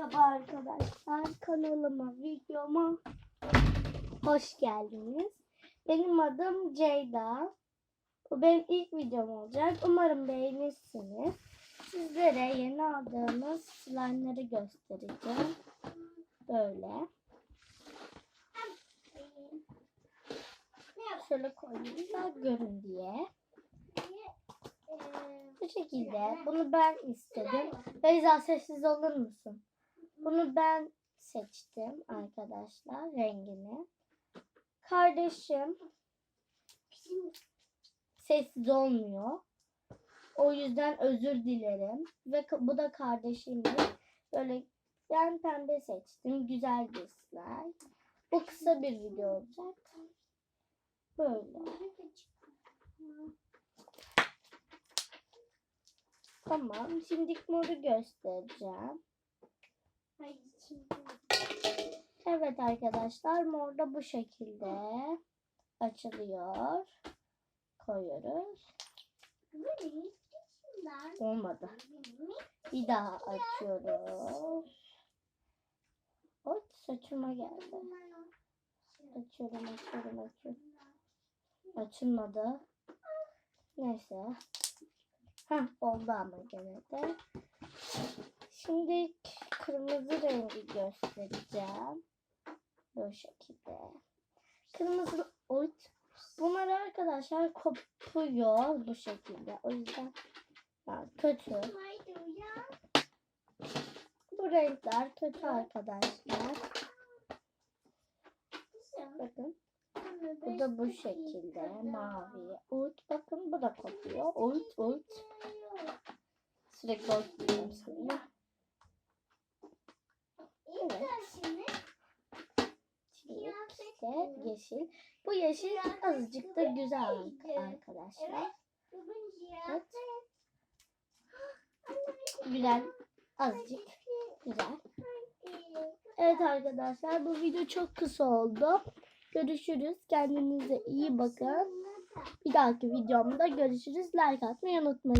Merhaba arkadaşlar kanalıma videoma hoş geldiniz. Benim adım Ceyda. Bu benim ilk videom olacak. Umarım beğenirsiniz. Sizlere yeni aldığımız slime'ları göstereceğim. Böyle. Şöyle koyayım da görün diye. Bu şekilde. Bunu ben istedim. Beyza sessiz olur musun? Bunu ben seçtim arkadaşlar rengini. Kardeşim sessiz olmuyor. O yüzden özür dilerim. Ve bu da kardeşim. Böyle ben pembe seçtim. Güzel slime. Bu kısa bir video olacak. Böyle. Tamam. Şimdi moru göstereceğim. Evet arkadaşlar mor da bu şekilde açılıyor. Koyuyoruz. Olmadı. Bir daha açıyoruz. Oy saçıma geldi. Açıyorum açıyorum açıyorum. Açılmadı. Neyse. Heh, oldu ama gene de. Şimdi kırmızı rengi göstereceğim. Bu şekilde. Kırmızı ot. Bunlar arkadaşlar kopuyor bu şekilde. O yüzden yani kötü. Bu renkler kötü arkadaşlar. Bakın. Bu da bu şekilde mavi. Ut bakın bu da kopuyor. Ut ut. Sürekli ut. Evet. İşte yeşil. Bu yeşil azıcık da güzel arkadaşlar. Evet. Güzel. Azıcık güzel. Evet arkadaşlar bu video çok kısa oldu. Görüşürüz. Kendinize iyi bakın. Bir dahaki videomda görüşürüz. Like atmayı unutmayın.